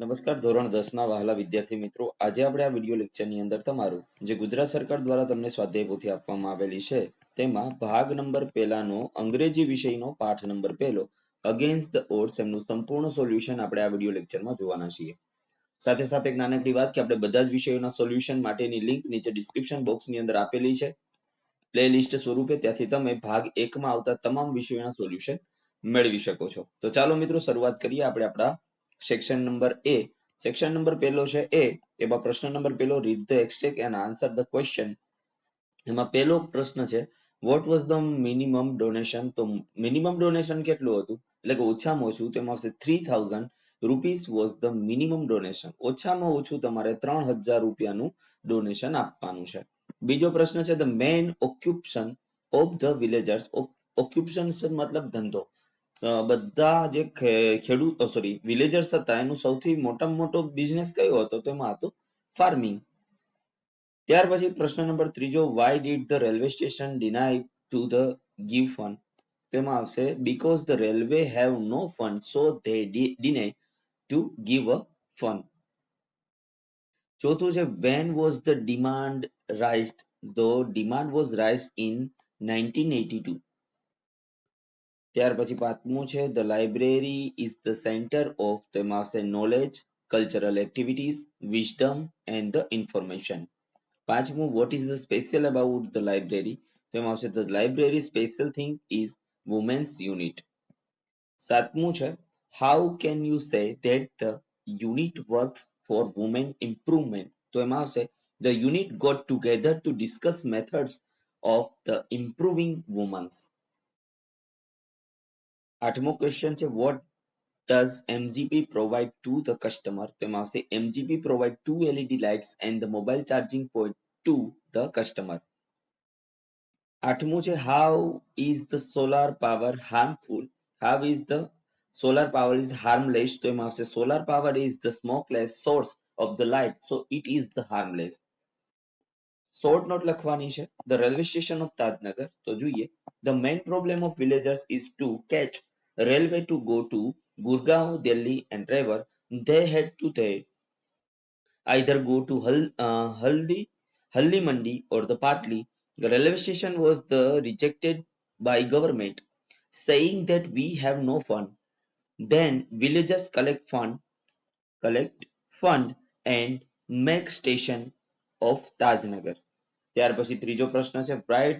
નમસ્કાર ધોરણ દસના વહાલા વિદ્યાર્થી મિત્રો આજે આપણે આ વિડીયો લેક્ચરની અંદર તમારું જે ગુજરાત સરકાર દ્વારા તમને સ્વાધ્યાય પોથી આપવામાં આવેલી છે તેમાં ભાગ નંબર પહેલાનો અંગ્રેજી વિષયનો પાઠ નંબર પહેલો અગેન્સ્ટ ધ ઓડ્સ એમનું સંપૂર્ણ સોલ્યુશન આપણે આ વિડીયો લેક્ચરમાં જોવાના છીએ સાથે સાથે એક નાનકડી વાત કે આપણે બધા જ વિષયોના સોલ્યુશન માટેની લિંક નીચે ડિસ્ક્રિપ્શન બોક્સની અંદર આપેલી છે પ્લે લિસ્ટ સ્વરૂપે ત્યાંથી તમે ભાગ એકમાં આવતા તમામ વિષયોના સોલ્યુશન મેળવી શકો છો તો ચાલો મિત્રો શરૂઆત કરીએ આપણે આપણા સેક્શન નંબર એ સેક્શન નંબર પહેલો છે એ એમાં પ્રશ્ન નંબર પહેલો read the extract and answer the question એમાં પહેલો પ્રશ્ન છે what was the minimum donation તો મિનિમમ ડોનેશન કેટલું હતું એટલે કે ઓછામાં ઓછું તેમાં આવશે three thousand rupees was the minimum donation ઓછામાં ઓછું તમારે ત્રણ હજાર રૂપિયાનું ડોનેશન આપવાનું છે બીજો પ્રશ્ન છે the main occupation of the villagers occupation મતલબ ધંધો બધા જે ખેડૂતો સોરી વિલેજર્સ હતા એનું સૌથી મોટામાં મોટો બિઝનેસ કયો હતો તો એમાં ફાર્મિંગ ત્યાર પછી પ્રશ્ન નંબર ત્રીજો why did the railway station deny to the give fund તેમાં આવશે because the railway have no fund so they deny to give a fund ચોથું છે when was the demand raise the demand was raise in nineteen eighty two ત્યાર પછી પાંચમું છે the library is the center of તો એમાં આવશે knowledge, cultural activities, wisdom and the information. પાંચમું what is the special about the library તો એમાં આવશે the library special thing is women's unit. સાતમું છે how can you say that the unit works for women improvement તો એમાં આવશે the unit got together to discuss methods of the improving women's आठवां question है what does MGP provide to the customer तो मैं आपसे provide to LED lights and mobile charging point to the customer आठवां how is the solar power harmful how is the solar power is harmless तो solar power is the smokeless source of the light so it is the harmless short note लखवानी railway station of Tajnagar तो जुए the main problem of villagers is to catch railway to go to Gurgaon, Delhi, and Raipur, they had to they either go to Haldi, uh, Haldi, Mandi or the Patli. The railway station was the rejected by government, saying that we have no fund. Then villagers collect fund, collect fund and make station of Tajnagar. ત્યાર પછી ત્રીજો પ્રશ્ન છે write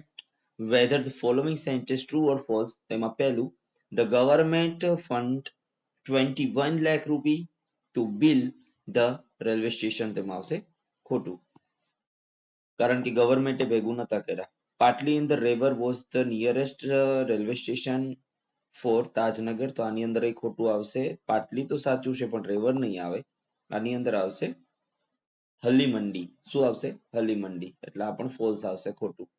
whether the following sentence true or false તેમાં પહેલું the government fund 21 lakh રૂપી to build the railway station તેમાં આવશે કારણ કે ગવર્મેન્ટે ભેગું નતા કર્યા Patli in the river was the nearest railway station for Tajnagar તો આની અંદર એ ખોટું આવશે પાટલી તો સાચું છે પણ રેવર નહીં આવે આની અંદર આવશે હલી મંડી શું આવશે હલી મંડી એટલે આ પણ ફોલ્સ આવશે ખોટું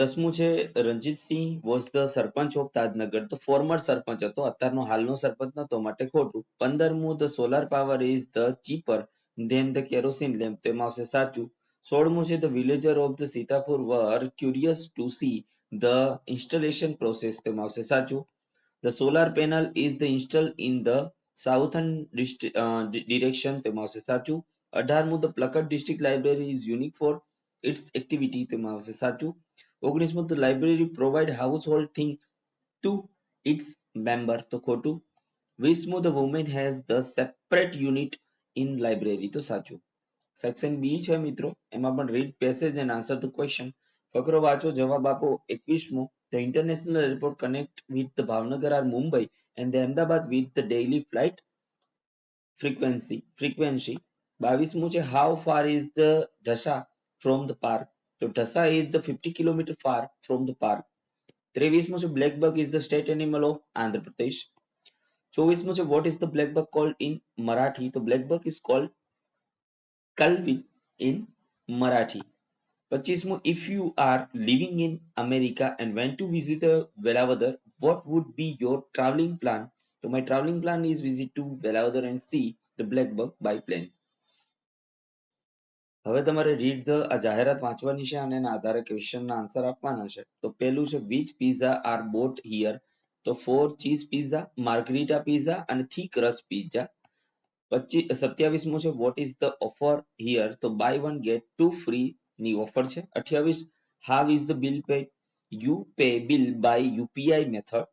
દસમું છે Ranjitsinh was the sarpanch of Tajnagar તો ફોર્મર સરપંચ હતો અત્યારનો હાલનો સરપંચ નતો માટે ખોટું પંદરમું the solar power is the cheaper than the kerosene lamp તો એમાં આવશે સાચું સોળમું છે the villager of the Sitapur were curious to see the installation process તો એમાં આવશે સાચું the solar panel is the install in the southern direction તો એમાં આવશે સાચું અઢારમું ધ પ્લકટ district library is unique for its activity તેમાં આવશે સાચું ઓગણીસમું તો library provide household thing to its member તો ખોટું વીસમું the women has the separate unit in library તો સાચું સેક્શન બી છે મિત્રો એમાં પણ read passage and answer the question ફકરો વાંચો જવાબ આપો એકવીસમો the international airport connect with the Bhavnagar are Mumbai and the Ahmedabad with the daily flight frequency frequency બાવીસમું છે how far is the Dhasa from the park. So Tassa is the 50 km far from the park. So black bug is the state animal of Andhra Pradesh. Chovismus, what is the black Buck called in Marathi? The black Buck is called Kalvi in Marathi. Pachismu, if you are living in America and went to visit the Velavadar, what would be your traveling plan? So my traveling plan is visit to Velavadar and see the black Buck by plane. હવે તમારે read the આ જાહેરાત વાંચવાની છે અને એના આધારે ક્વેશ્ચનના answer આપવાના છે તો પહેલું છે which pizza are bought here તો four cheese pizza margherita pizza અને થીક રસ પીઝા પચીસ સત્યાવીસમું છે what is the offer here તો buy one get two free ની ઓફર છે અઠ્યાવીસ how is the bill pay you pay bill by UPI method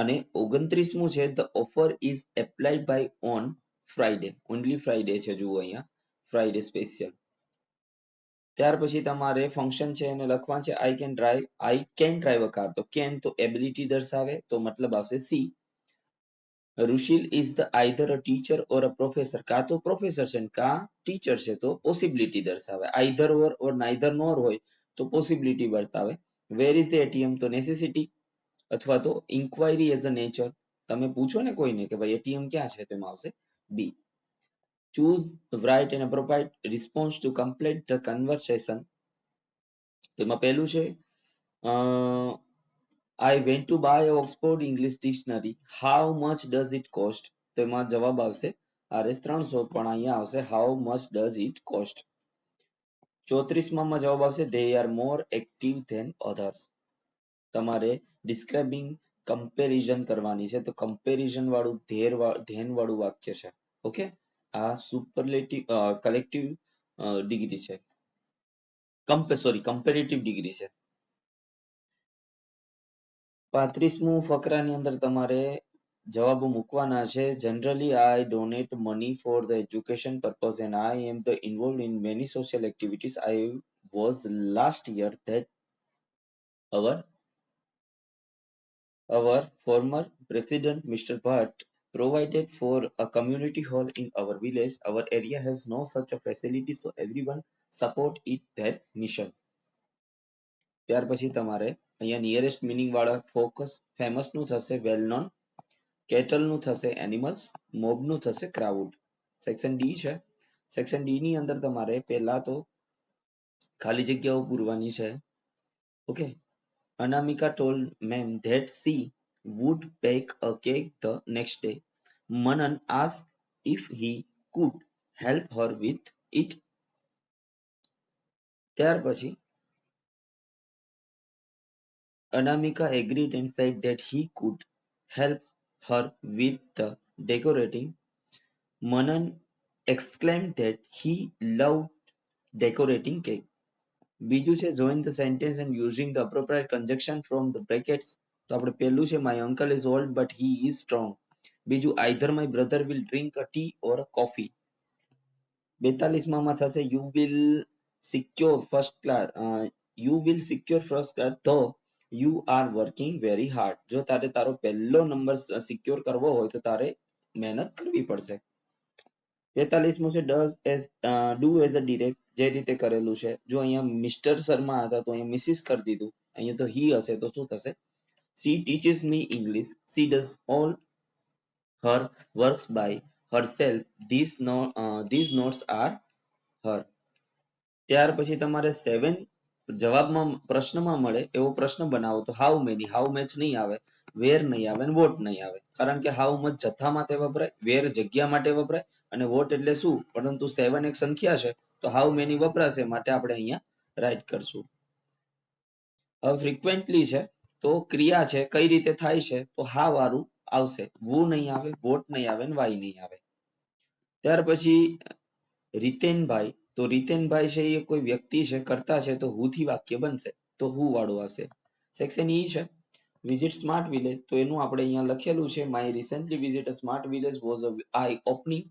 અને ઓગણત્રીસમું છે the offer is apply by on Friday only Friday છે જુઓ અહીંયા ફ્રાઈડે સ્પેશિયલ ત્યાર પછી તમારે ફંક્શન છે એને લખવાનું છે I can drive I can drive a car તો કેન તો એબિલિટી દર્શાવે તો મતલબ આવશે C Rushil is the either a teacher or a professor કા તો પ્રોફેસર છે કા ટીચર છે તો પોસિબિલિટી દર્શાવે આઈધર ઓર ઓર નાઈધર નોર હોય તો પોસિબિલિટી બતાવે વેર ઇઝ ધ એટીએમ તો નેસેસિટી અથવા તો ઇન્ક્વાયરી એઝ અ નેચર તમે પૂછો ને કોઈને કે ભાઈ એટીએમ ક્યાં છે તેમાં આવશે બી choose, write and provide response to complete the conversation તેમાં પહેલું છે I went to buy a Oxford English Dictionary. How much does it cost? તો એમાં જવાબ આવશે આરએસ ત્રણસો પણ અહીંયા આવશે how much does it cost? ચોત્રીસમાં જવાબ આવશે they are more active than others. તમારે ડિસ્ક્રાઇબિંગ કમ્પેરિઝન કરવાની છે તો કમ્પેરિઝન વાળું ધેર ધેન વાળું વાક્ય છે ઓકે આ સુપરલેટિવ કલેક્ટિવ ડિગ્રી છે કમ્પે સોરી કમ્પેરેટિવ ડિગ્રી છે પાંત્રીસમું ફકરાની અંદર તમારે જવાબો મૂકવાના છે generally I donate money for the education purpose and I am the involve in many social activities I was last year that our our former president mister Bhatt provided for a community hall in our village. Our area has no such a facility, so everyone support it that mission. ત્યાર પછી તમારે અહીંયા nearest meaning વાળા focus famous નું થશે well known cattle નું થશે animals mob નું થશે ક્રાઉડ સેક્શન ડી છે સેક્શન ડી ની અંદર તમારે પહેલા તો ખાલી જગ્યાઓ પૂરવાની છે okay Anamika told ma'am that she would bake a cake the next day. Manan asked if he could help her with it. ત્યાર પછી અનામિકા agreed and said that he could help her with the decorating. Manan exclaimed that he loved decorating cake. બીજું છે join the sentence and using the appropriate conjunction from the brackets તો આપણે પહેલું છે my uncle is old but he is strong બીજું either my brother will drink a tea or a coffee 42 માં માં થશે you will secure first class you will secure first class તો you are working very hard જો તારે તારો પેલ્લો number secure કરવો હોય તો તારે મહેનત કરવી પડશે 43 માં છે does as do as a direct જે રીતે કરેલું છે જો અહીંયા મિસ્ટર શર્મા હતા તો અહીં મિસિસ કરી દીધું અહીં તો હી હશે તો શું થશે She teaches me English. She does all her works by herself. These, no, uh, these notes are her. ત્યાર પછી તમારે સેવન જવાબમાં પ્રશ્નમાં મળે એવો પ્રશ્ન બનાવો તો હાઉ મેની હાઉ મેચ નહીં આવે વેર નહીં આવે અને વોટ નહીં આવે કારણ કે હાઉ મચ જથ્થા માટે વપરાય વેર જગ્યા માટે વપરાય અને વોટ એટલે શું પરંતુ સેવન એક સંખ્યા છે તો હાઉ મેની વપરાશે માટે આપણે અહીંયા રાઈટ કરશું હવે ફ્રિકવન્ટલી છે તો ક્રિયા છે કઈ રીતે થાય છે તો હા વાળું આવશે વુ નહીં આવે વોટ નહીં આવે ને વાય નહીં આવે ત્યાર પછી રીતેનભાઈ તો રીતેનભાઈ છે એ કોઈ વ્યક્તિ છે કરતા છે તો હું થી વાક્ય બનશે તો હું વાળું આવશે સેક્શન ઈ e છે વિઝિટ સ્માર્ટ વિલેજ તો એનું આપણે અહીંયા લખેલું છે my recently visit a smart village was a eye opening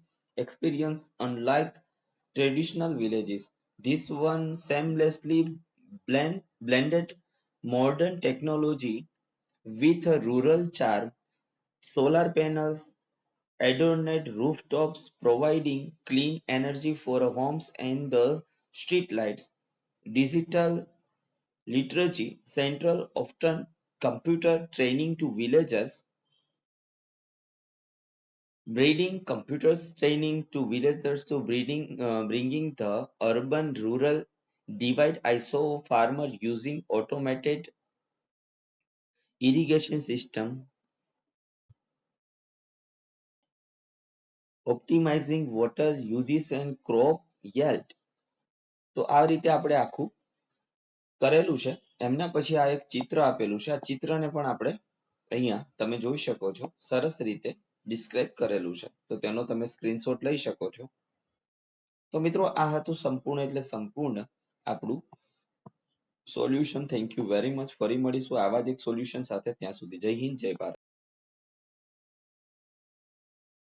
experience unlike traditional villages this one seamlessly blend blended modern technology with a rural charm, solar panels adorned rooftops providing clean energy for homes and the streetlights. Digital literacy central often computer training to villagers breeding computers training to villagers to breeding uh, bringing the urban rural divide I saw farmer using automated irrigation system optimizing water uses and crop yield તો આ રીતે આપણે આખું કરેલું છે એમના પછી આ એક ચિત્ર આપેલું છે આ ચિત્રને પણ આપણે અહીંયા તમે જોઈ શકો છો સરસ રીતે ડિસ્ક્રાઇબ કરેલું છે તો તેનો તમે સ્ક્રીનશોટ લઈ શકો છો તો મિત્રો આ હતું સંપૂર્ણ એટલે સંપૂર્ણ આપણું solution thank you very much ફરી મળીશું આવા જ એક સોલ્યુશન સાથે ત્યાં સુધી જય હિન્દ જય ભારત